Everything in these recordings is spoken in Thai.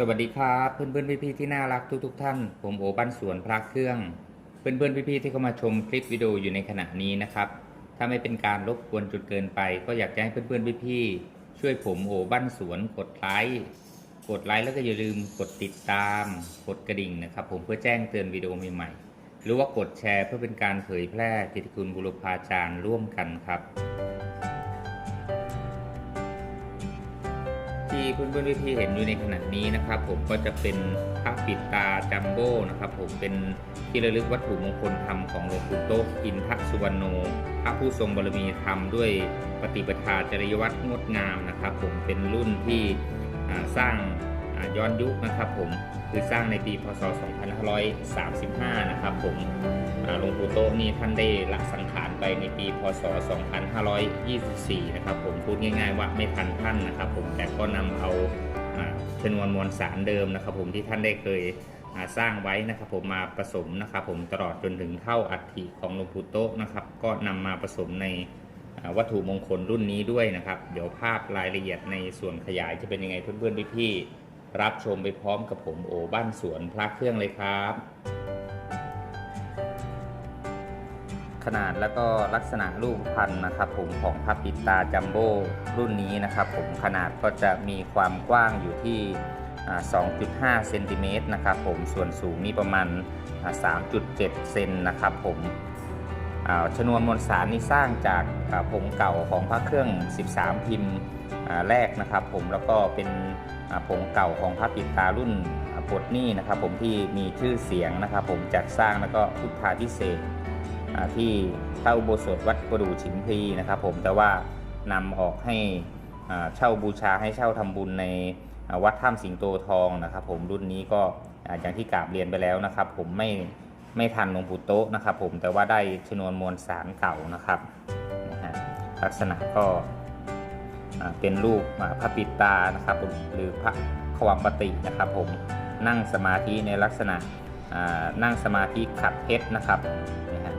สวัสดีครับเพื่อนเพื่อนพี่ๆที่น่ารักทุกๆทท่าน ผมโอบ้านสวนพระเครื่อง เพื่อนเพื่อนพี่ๆที่เข้ามาชมคลิปวิดีโออยู่ในขณะนี้นะครับ ถ้าไม่เป็นการรบกวนจุดเกินไป ก็อยากจะให้เพื่อนเพื่อนพี่ๆช่วยผมโอบ้านสวนกดไลค์กดไลค์แล้วก็อย่าลืมกดติดตาม กดกระดิ่งนะครับ ผมเพื่อแจ้งเตือนวิดีโอใหม่ๆหรือว่ากดแชร์เพื่อเป็นการเผยแพร่กิตติคุณบุรพาจารย์ร่วมกันครับ ที่เพื่อนๆพี่ๆเห็นอยู่ในขณะนี้นะครับ ผมก็จะเป็นพระปิดตาจัมโบ้นะครับ ผมเป็นที่ระลึกวัตถุมงคลธรรมของหลวงปู่โตอินทสุวรรณโนพระผู้ทรงบารมีธรรมด้วยปฏิปทาจริยวัตรงดงามนะครับ ผมเป็นรุ่นที่สร้าง ย้อนยุคนะครับผมคือสร้างในปีพศ 2535 นะครับผมหลวงปู่โตนี่ท่านได้ละสังขารไปในปีพศ 2524 นะครับผมพูดง่าย ๆ ว่าไม่ทันท่านนะครับผมแต่ก็นำเอาชนวนมวลสารเดิมนะครับผมที่ท่านได้เคยสร้างไว้นะครับผมมาผสมนะครับผมตลอดจนถึงเท่าอัฐิของหลวงปู่โตนะครับก็นำมาผสมในวัตถุมงคลรุ่นนี้ด้วยนะครับ เดี๋ยวภาพรายละเอียดในส่วนขยายจะเป็นยังไงเพื่อนๆพี่ๆ รับชมไปพร้อมกับผมโอบ้านสวนพระเครื่องเลยครับ ขนาดแล้วก็ลักษณะรูปพันธ์นะครับ ผมของพระปิดตาจัมโบ้รุ่นนี้นะครับ ผมขนาดก็จะมีความกว้างอยู่ที่ 2.5 เซนติเมตรนะครับผมส่วนสูงนี่ประมาณ 3.7 เซนนะครับผมชนวนมวลสารนี่สร้างจากผงเก่าของพระเครื่อง 13 พิมพ์ แรกนะครับ ผมแล้วก็เป็นผงเก่าของพระปิดตารุ่นปดนี้นะครับผมที่มีชื่อเสียงนะครับ ผมจัดสร้างแล้วก็พุทธาพิเศษกอ่าที่พระอุโบสถวัดประดู่ฉิมพีนะครับ ผมแต่ว่านำออกให้เช่าบูชาให้เช่าทำบุญในวัดถ้ำสิงโตทองนะครับ ผมรุ่นนี้ก็อย่างที่กราบเรียนไปแล้วนะครับ ผมไม่ไม่ทันหลวงปู่โต๊ะนะครับ ผมแต่ว่าได้ชนวนมวลสารเก่านะครับนะฮะลักษณะก็ เป็นรูปพระปิตานะครับหรือพระขวัมปตินะครับผมนั่งสมาธิในลักษณะนั่งสมาธิขัดเพชรนะครับนะฮะ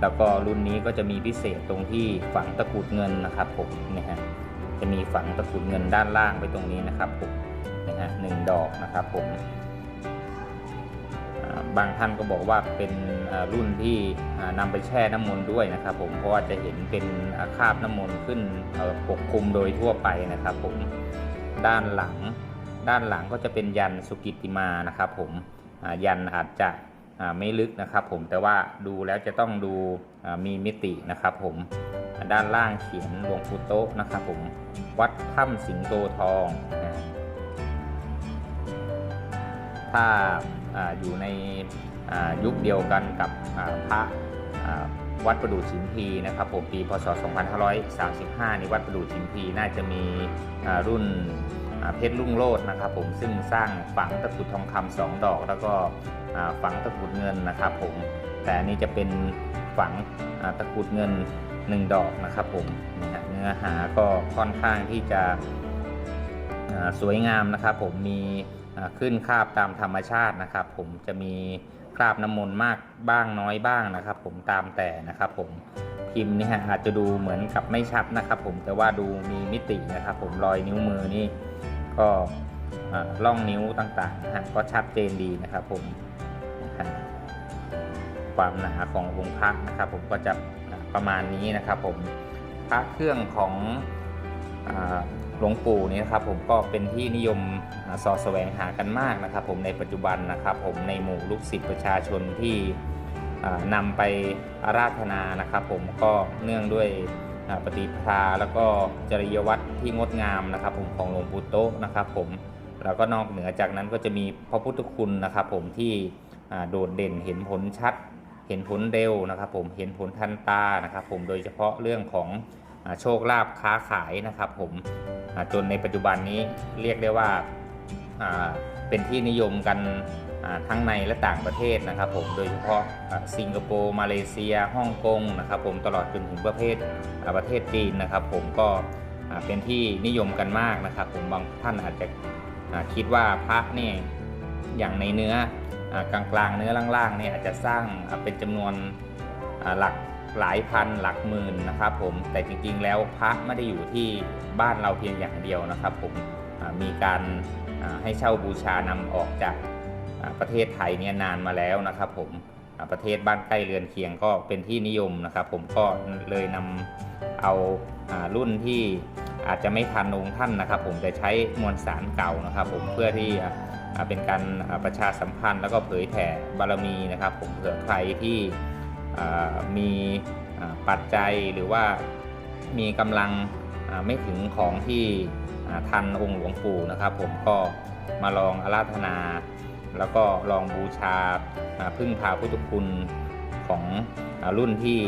แล้วก็รุ่นนี้ก็จะมีพิเศษตรงที่ฝังตะกุดเงินนะครับผมนะฮะจะมีฝังตะกุดเงินด้านล่างไปตรงนี้นะครับผมนะฮะหนึ่งดอกนะครับผม บางท่านก็บอกว่าเป็นรุ่นที่อ่านำไปแช่น้ำมนต์ด้วยนะครับ ผมเพราะว่าจะเห็นเป็นอาคราบน้ำมนต์ขึ้นปกคลุมโดยทั่วไปนะครับ ผมด้านหลัง ด้านหลังก็จะเป็นยันสุกิติมานะครับ ผมยันอาจจะไม่ลึกนะครับ ผมแต่ว่าดูแล้วจะต้องดูมีมิตินะครับ ผมด้านล่างเขียนหลวงปู่โต๊ะนะครับ ผมวัดถ้ำสิงโตทองถ้า อยู่ในยุคเดียวกันกับพระวัดประดู่ชิมพีนะครับผมปีพศ 2535นี่วัดประดู่ชิมพีน่าจะมีรุ่นเพชรลุ่งโลดนะครับผมซึ่งสร้างฝังตะกรุดทองคำสองดอก แล้วก็ฝังตะกรุดเงินนะครับผมแต่อันนี้จะเป็นฝังตะกรุดเงิน 1 ดอกนะครับผมเนื้อหาก็ค่อนข้างที่จะสวยงามนะครับผมมี ขึ้นคราบตามธรรมชาตินะครับ ผมจะมีคราบน้ำมนต์มากบ้างน้อยบ้างนะครับ ผมตามแต่นะครับ ผมพิมพ์นี่ฮะอาจจะดูเหมือนกับไม่ชัดนะครับ ผมแต่ว่าดูมีมิตินะครับ ผมรอยนิ้วมือนี่ก็ล่องนิ้วต่างๆนะฮะก็ชัดเจนดีนะครับ ผมความหนาขององค์พระนะครับ ผมก็จะประมาณนี้นะครับ ผมพระเครื่องของ หลวงปู่นี่นะครับผมก็เป็นที่นิยมอสอแสวงหากันมากนะครับ ผมในปัจจุบันนะครับผมในหมู่ลูกศิษย์ประชาชนที่อ่านำไปอาราธนานะครับ ผมก็เนื่องด้วยปฏิปทาแล้วก็จริยวัตรที่งดงามนะครับ ผมของหลวงปู่โตะนะครับผมแล้วก็นอกเหนือจากนั้นก็จะมีพระพุทธคุณนะครับ ผมที่โดดเด่นเห็นผลชัด เห็นผลเร็วนะครับ ผมเห็นผลทันตานะครับ ผมโดยเฉพาะเรื่องของ โชคลาภค้าขายนะครับผมจนในปัจจุบันนี้เรียกได้ว่าเป็นที่นิยมกันทั้งในและต่างประเทศนะครับผมโดยเฉพาะสิงคโปร์มาเลเซียฮ่องกงนะครับผมตลอดจนถึงประเทศประเทศจีนนะครับ ผมก็เป็นที่นิยมกันมากนะครับ ผมบางท่านอาจจะคิดว่าพระเนี่ยอย่างในเนื้อกลางกลางๆเนื้อล่างๆเนี่ยอาจจะสร้างเป็นจำนวนหลัก หลายพันหลักหมื่นนะครับผมแต่จริงๆแล้วพระไม่ได้อยู่ที่บ้านเราเพียงอย่างเดียวนะครับผมมีการให้เช่าบูชานำออกจากประเทศไทยเนี่ยนานมาแล้วนะครับผมประเทศบ้านใกล้เรือนเคียงก็เป็นที่นิยมนะครับผมก็เลยนำเอารุ่นที่อาจจะไม่ทันองค์ท่านนะครับ ผมจะใช้มวลสารเก่านะครับ ผมเพื่อที่เป็นการประชาสัมพันธ์แล้วก็เผยแผ่บารมีนะครับ ผมเผื่อใครที่ มีปัจจัยหรือว่ามีกำลังไม่ถึงของที่ทันองค์หลวงปู่นะครับ ผมก็มาลองอาราธนา แล้วก็ลองบูชาพึ่งพาพุทธคุณของรุ่นที่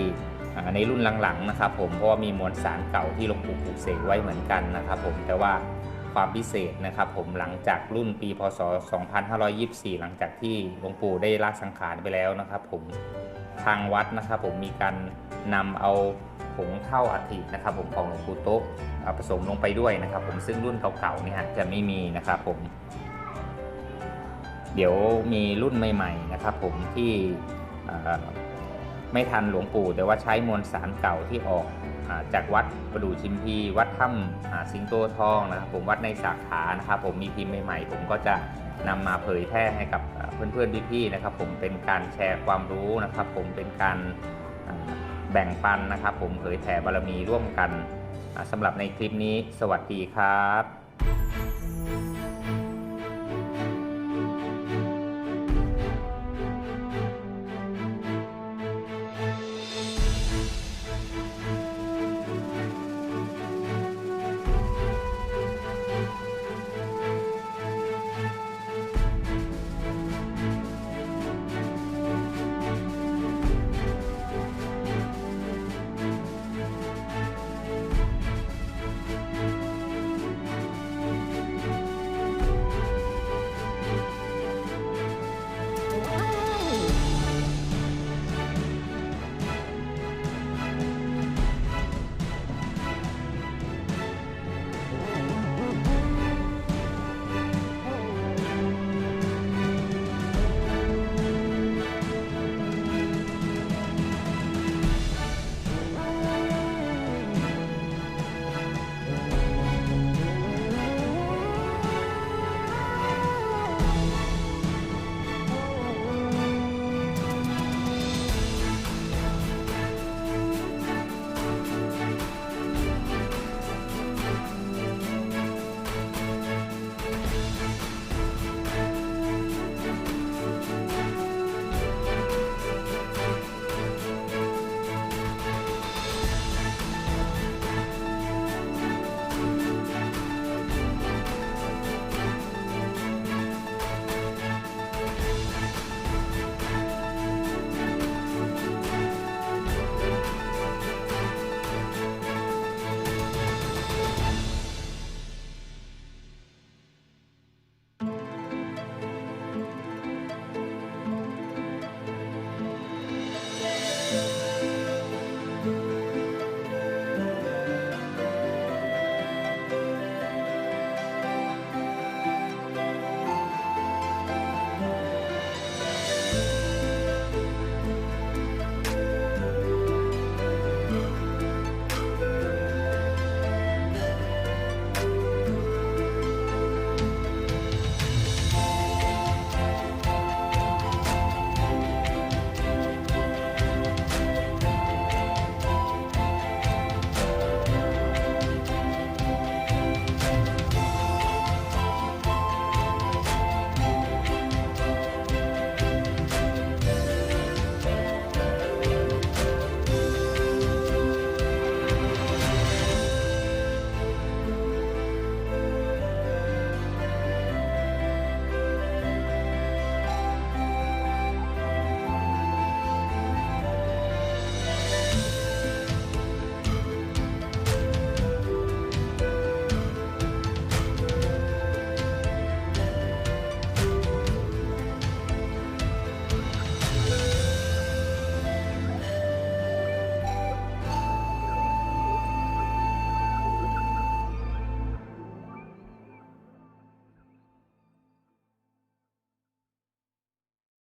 ในรุ่นหลังๆนะครับ ผมเพราะว่ามีมวลสารเก่าที่หลวงปู่ปลูกเสกไว้เหมือนกันนะครับ ผมแต่ว่าความพิเศษนะครับ ผมหลังจากรุ่นปีพศ 2524 หลังจากที่หลวงปู่ได้ละสังขารไปแล้วนะครับ ผม ทางวัดนะครับผมมีการนำเอาผงเท่าอัฐินะครับ ผมของหลวงปู่โต๊ะผสมลงไปด้วยนะครับ ผมซึ่งรุ่นเก่าๆเนี่ยจะไม่มีนะครับผม เดี๋ยวมีรุ่นใหม่ ๆ นะครับ ผมที่ไม่ทันหลวงปู่ แต่ว่าใช้มวลสารเก่าที่ออกจากวัดประดู่ชิมพีวัดถ้ำสิงโตทองนะครับ ผมวัดในสาขานะครับ ผมมีพิมพ์ใหม่ๆ ผมก็จะ นำมาเผยแพร่ให้กับเพื่อนๆพี่ๆนะครับ ผมเป็นการแชร์ความรู้นะครับ ผมเป็นการแบ่งปันนะครับ ผมเผยแผ่บารมีร่วมกันอ่าสำหรับในคลิปนี้ สวัสดีครับ